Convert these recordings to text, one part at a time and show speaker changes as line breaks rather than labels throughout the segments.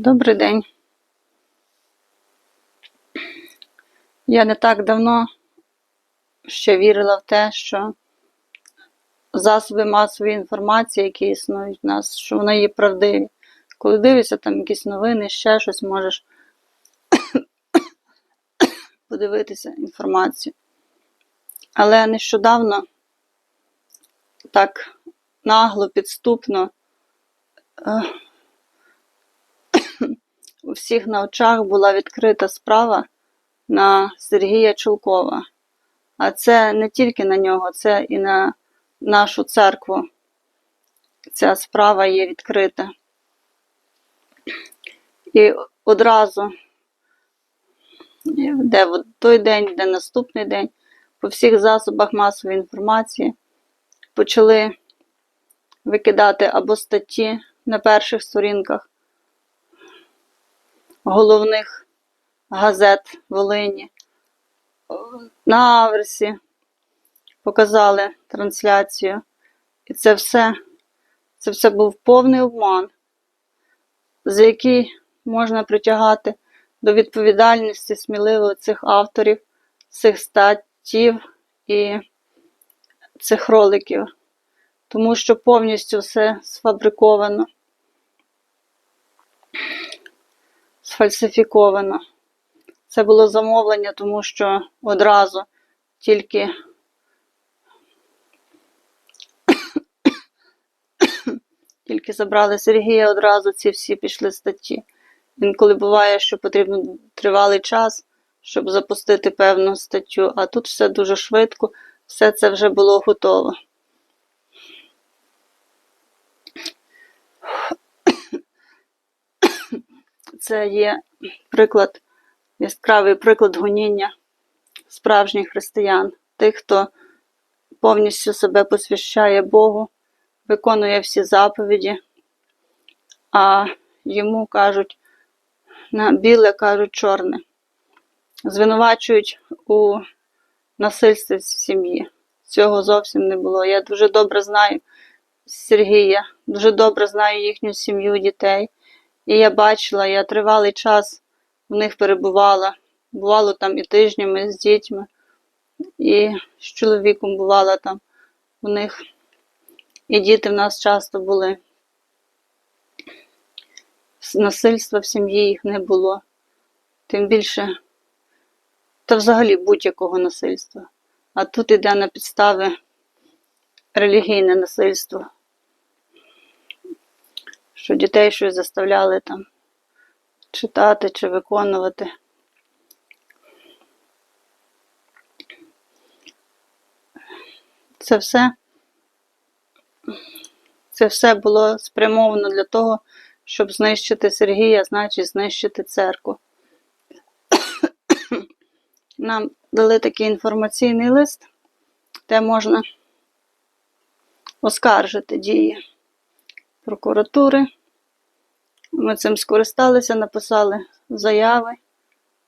Добрий день. Я не так давно ще вірила в те, що засоби масової інформації, які існують в нас, що вони є правдиві. Коли дивишся там якісь новини, ще щось можеш подивитися інформацію. Але нещодавно так нагло, підступно. У всіх на очах була відкрита справа на Сергія Чулкова. А це не тільки на нього, це і на нашу церкву. Ця справа є відкрита. І одразу, де в той день, де наступний день, по всіх засобах масової інформації почали викидати або статті на перших сторінках головних газет Волині. На Аверсі показали трансляцію. І це все, це все був повний обман, за який можна притягати до відповідальності сміливо цих авторів, цих статтів і цих роликів, тому що повністю все сфабриковано. Сфальсифіковано. Це було замовлення, тому що одразу тільки тільки забрали Сергія, одразу ці всі пішли статті. Інколи буває, що потрібно тривалий час, щоб запустити певну статтю, а тут все дуже швидко, все це вже було готово. Це є приклад, яскравий приклад гоніння справжніх християн, тих, хто повністю себе посвящає Богу, виконує всі заповіді, а йому кажуть на біле кажуть чорне, звинувачують у насильстві в сім'ї. Цього зовсім не було. Я дуже добре знаю Сергія, дуже добре знаю їхню сім'ю, дітей. І я бачила, я тривалий час в них перебувала. Бувало там і тижнями з дітьми, і з чоловіком бувала там у них. І діти в нас часто були. Насильства в сім'ї їх не було. Тим більше, та взагалі будь-якого насильства. А тут іде на підстави релігійне насильство що дітей щось заставляли там читати чи виконувати. Це все, це все було спрямовано для того, щоб знищити Сергія, значить знищити церкву. Нам дали такий інформаційний лист, де можна оскаржити дії прокуратури. Ми цим скористалися, написали заяви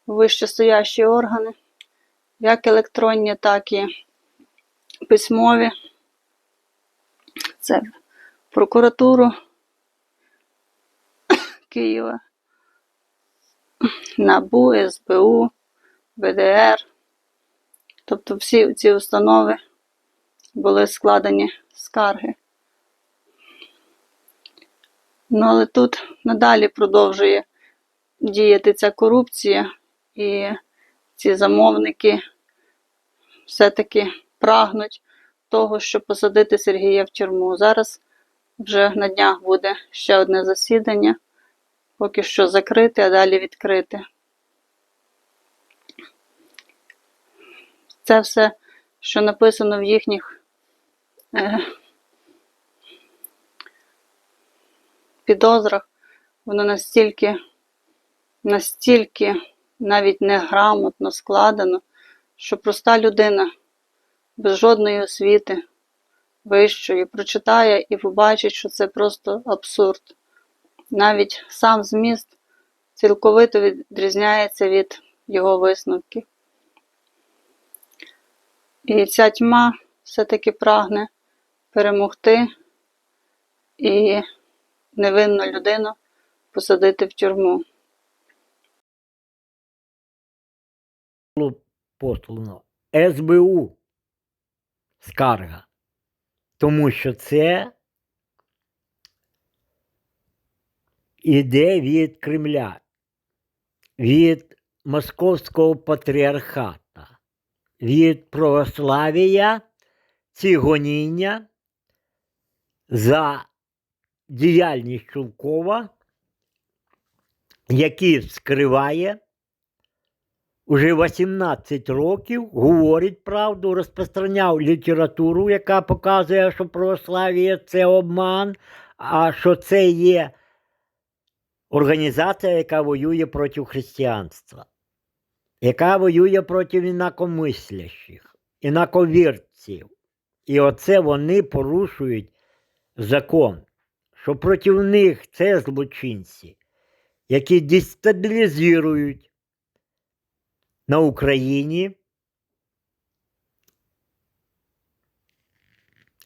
вищестоящі органи, як електронні, так і письмові. Це прокуратуру Києва, НАБУ, СБУ, БДР. Тобто всі ці установи були складені скарги. Ну, але тут надалі продовжує діяти ця корупція, і ці замовники все-таки прагнуть того, щоб посадити Сергія в тюрму. Зараз вже на днях буде ще одне засідання, поки що закрите, а далі відкрите. Це все, що написано в їхніх. Е, підозрах, воно настільки, настільки навіть неграмотно складено, що проста людина без жодної освіти вищої прочитає і побачить, що це просто абсурд. Навіть сам зміст цілковито відрізняється від його висновків. І ця тьма все-таки прагне перемогти і невинну людину посадити в тюрму.
було послано СБУ скарга. Тому що це іде від Кремля, від Московського патріархата, від православія ці гоніння за діяльність Чулкова, який скриває уже 18 років говорить правду, розпространяв літературу, яка показує, що православ'я це обман, а що це є організація, яка воює проти християнства, яка воює проти інакомислящих, інаковірців. І оце вони порушують закон, що проти них це злочинці, які дестабілізують на Україні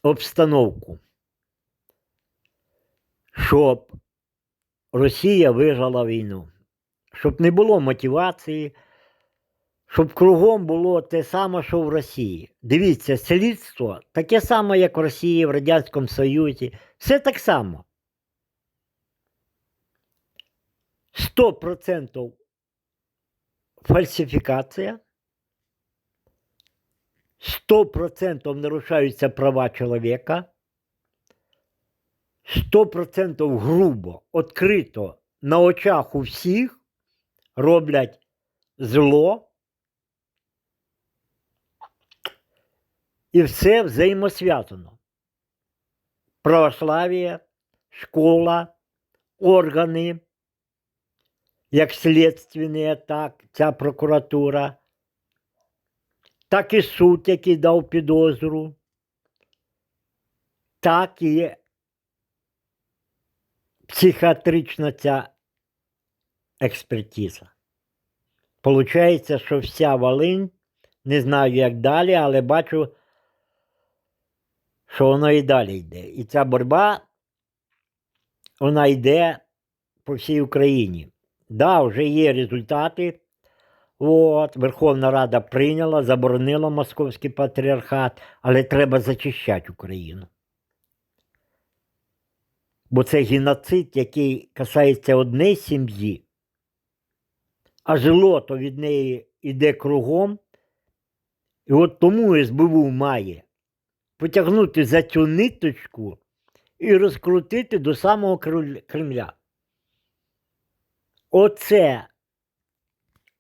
обстановку, щоб Росія виграла війну, щоб не було мотивації, щоб кругом було те саме, що в Росії. Дивіться, слідство таке саме, як в Росії, в Радянському Союзі. Все так само. 100% фальсифікація. 100% нарушаються права чоловіка. 100% грубо, відкрито на очах у всіх роблять зло. І все взаємосв'язано. Православ'я, школа, органи, як слідственні, так, ця прокуратура, так і суд, який дав підозру, так і психіатрична ця експертиза. Получається, що вся Волинь, не знаю, як далі, але бачу, що воно і далі йде. І ця боротьба, вона йде по всій Україні. Да, вже є результати. От, Верховна Рада прийняла, заборонила московський патріархат, але треба зачищати Україну. Бо це геноцид, який касається однієї сім'ї, а жило то від неї йде кругом. І от тому СБУ має потягнути за цю ниточку і розкрутити до самого Кремля. Оце,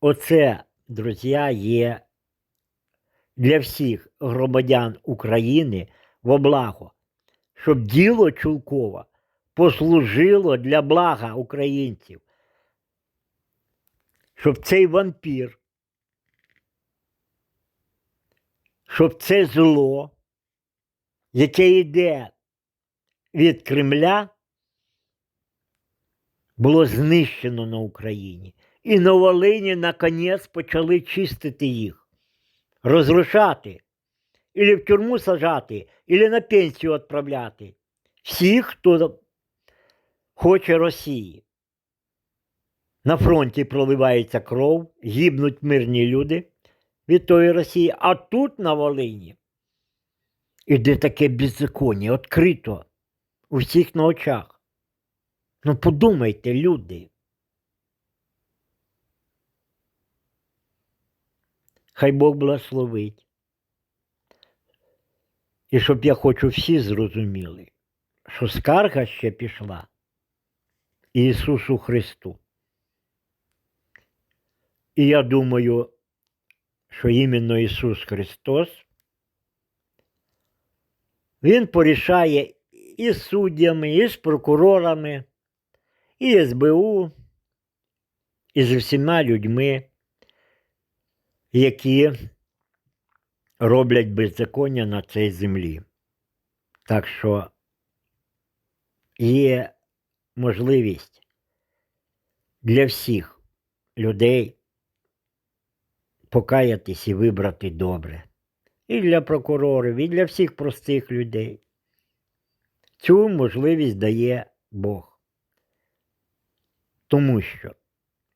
оце, друзі, є для всіх громадян України во благо, щоб діло Чулкова послужило для блага українців, щоб цей вампір, щоб це зло, яке йде від Кремля, було знищено на Україні. І на Волині наконець почали чистити їх, розрушати, ілі в тюрму сажати, ілі на пенсію відправляти. Всіх, хто хоче Росії. На фронті проливається кров, гибнуть мирні люди від тої Росії, а тут на Волині іде таке беззаконня, відкрито, у всіх на очах. Ну подумайте, люди. Хай Бог благословить. І щоб я хочу всі зрозуміли, що скарга ще пішла Ісусу Христу. І я думаю, що іменно Ісус Христос, Він порішає і з суддями, і з прокурорами, і СБУ, і з всіма людьми, які роблять беззаконня на цій землі. Так що є можливість для всіх людей покаятись і вибрати добре. І для прокурорів, і для всіх простих людей. Цю можливість дає Бог. Тому що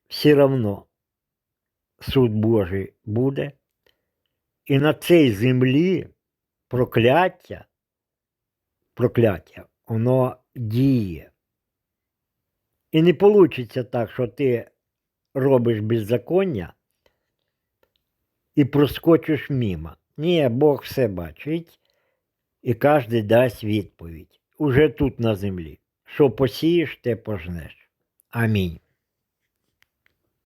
все одно суд Божий буде, і на цій землі прокляття, прокляття, воно діє. І не вийде так, що ти робиш беззаконня і проскочиш мимо. Ні, Бог все бачить, і кожен дасть відповідь уже тут на землі. Що посієш, те пожнеш. Амінь.